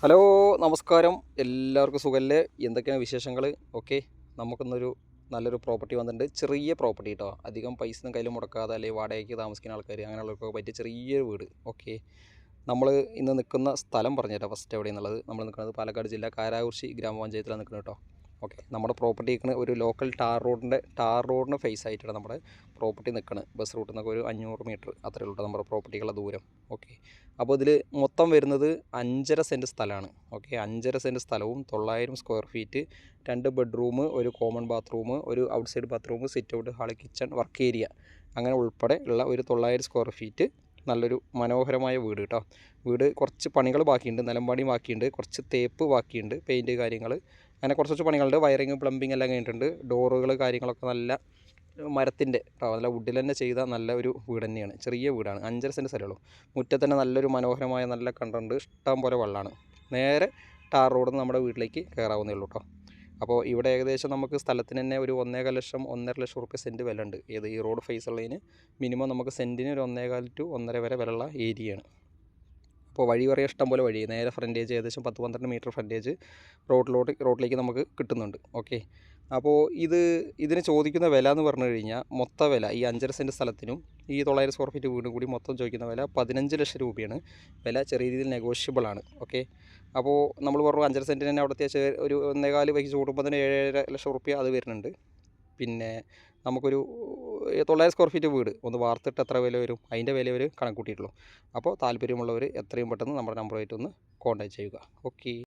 Hello നമസ്കാരം. എല്ലാവർക്കും സുഖല്ലേ? എന്തൊക്കെയാണ് വിശേഷങ്ങൾ ഓക്കെ നമുക്കിന്നൊരു നല്ലൊരു പ്രോപ്പർട്ടി വന്നിട്ടുണ്ട്. ചെറിയ പ്രോപ്പർട്ടി കേട്ടോ അധികം പൈസ ഒന്നും കയ്യിൽ മുടക്കാതെ അല്ലെങ്കിൽ വാടകയ്ക്ക് താമസിക്കുന്ന ആൾക്കാർ അങ്ങനെയുള്ളവർക്കൊക്കെ പറ്റിയ ചെറിയൊരു വീട്. ഓക്കെ. നമ്മൾ ഇന്ന് നിൽക്കുന്ന സ്ഥലം പറഞ്ഞുതരാം. ഫസ്റ്റ് എവിടെയെന്നുള്ളത്. നമ്മൾ നിൽക്കുന്നത് പാലക്കാട് ജില്ല കാരാകുർശി ഗ്രാമപഞ്ചായത്തിലാണ് നിൽക്കുന്നത് കേട്ടോ ഓക്കെ. നമ്മുടെ പ്രോപ്പർട്ടി നിൽക്കുന്നത് ഒരു ലോക്കൽ ടാർ റോഡിന്റെ ടാർ റോഡിന് ഫേസ് ആയിട്ടാണ് നമ്മുടെ പ്രോപ്പർട്ടി നിൽക്കുന്നത് ബസ് റൂട്ടിൽ നിന്നൊക്കെ ഒരു അഞ്ഞൂറ് മീറ്റർ അത്രയേ ഉള്ളൂ നമ്മുടെ പ്രോപ്പർട്ടിക്കുള്ള ദൂരം. ഓക്കെ. അപ്പോൾ ഇതിൽ മൊത്തം വരുന്നത് അഞ്ചര സെന്റ് സ്ഥലമാണ്. ഓക്കെ. അഞ്ചര സെന്റ് സ്ഥലവും തൊള്ളായിരം സ്ക്വയർ ഫീറ്റ് രണ്ട് ബെഡ്റൂം ഒരു കോമൺ ബാത്റൂം ഒരു outside bathroom sit out hall kitchen work area അങ്ങനെ ഉൾപ്പെടെ ഉള്ള ഒരു തൊള്ളായിരം സ്ക്വയർ ഫീറ്റ് നല്ലൊരു മനോഹരമായ വീട് കേട്ടോ വീട് കുറച്ച് പണികൾ ബാക്കിയുണ്ട്. നിലംപണി ബാക്കിയുണ്ട്. കുറച്ച് തേപ്പ് ബാക്കിയുണ്ട്. പെയിന്റ് കാര്യങ്ങൾ അങ്ങനെ കുറച്ച് കുറച്ച് പണികളുണ്ട്. വയറിങ് പ്ലംബിങ് എല്ലാം കഴിഞ്ഞിട്ടുണ്ട്. ഡോറുകൾ കാര്യങ്ങളൊക്കെ നല്ല മരത്തിന്റെ നല്ല വുഡിൽ തന്നെ ചെയ്ത നല്ല ഒരു വീട് തന്നെയാണ്. ചെറിയ വീടാണ്. അഞ്ചര സെന്റ് സ്ഥലമുള്ളൂ മുറ്റത്ത് തന്നെ നല്ലൊരു മനോഹരമായ നല്ല കണ്ടുണ്ട്. ഇഷ്ടം പോലെ വെള്ളമാണ് നേരെ ടാർ റോഡ് നമ്മുടെ വീട്ടിലേക്ക് കയറാവുന്നേ ഉള്ളൂ കേട്ടോ അപ്പോൾ ഇവിടെ ഏകദേശം നമുക്ക് സ്ഥലത്തിന് തന്നെ ഒരു ഒന്നേകാൽ ലക്ഷം ഒന്നര ലക്ഷം റുപ്യ സെന്റ് വില ഉണ്ട് ഏത് ഈ റോഡ് ഫേസ് ഉള്ളതിന് മിനിമം നമുക്ക് സെന്റിന് ഒരു ഒന്നേകാൽ ടു ഒന്നര വരെ വിലയുള്ള ഏരിയയാണ്. അപ്പോൾ വഴി പറയാൻ ഇഷ്ടം പോലെ വഴി. നേരെ ഫ്രണ്ടേജ് ഏകദേശം പത്ത് പന്ത്രണ്ട് മീറ്റർ ഫ്രണ്ടേജ് റോഡിലോട്ട് റോഡിലേക്ക് നമുക്ക് കിട്ടുന്നുണ്ട്. ഓക്കെ അപ്പോൾ ഇത് ഇതിന് ചോദിക്കുന്ന വില എന്ന് പറഞ്ഞു കഴിഞ്ഞാൽ മൊത്ത വില ഈ അഞ്ചര സെന്റ് സ്ഥലത്തിനും ഈ തൊള്ളായിരം സ്ക്വയർ ഫീറ്റ് വീടും കൂടി മൊത്തം ചോദിക്കുന്ന വില പതിനഞ്ച് ലക്ഷം രൂപയാണ്. വില ചെറിയ രീതിയിൽ നെഗോഷ്യബിൾ ആണ്. ഓക്കെ അപ്പോൾ നമ്മൾ പറഞ്ഞു അഞ്ചര സെന്റിന് തന്നെ അവിടുത്തെ ഒരു ഒന്നേകാൽ വഹിച്ച് കൂടുമ്പോൾ തന്നെ ഏഴര ലക്ഷം റുപ്യ അത് വരുന്നുണ്ട്. പിന്നെ നമുക്കൊരു തൊള്ളായിരം സ്ക്വയർ ഫീറ്റ് വീട്. ഒന്ന് വാർത്തിട്ട് എത്ര വില വരും? അതിന്റെ വില അവർ കണക്കൂട്ടിയിട്ടുള്ളൂ അപ്പോൾ താല്പര്യമുള്ളവർ എത്രയും പെട്ടെന്ന് നമ്മുടെ നമ്പറുമായിട്ടൊന്ന് കോൺടാക്ട് ചെയ്യുക. ഓക്കെ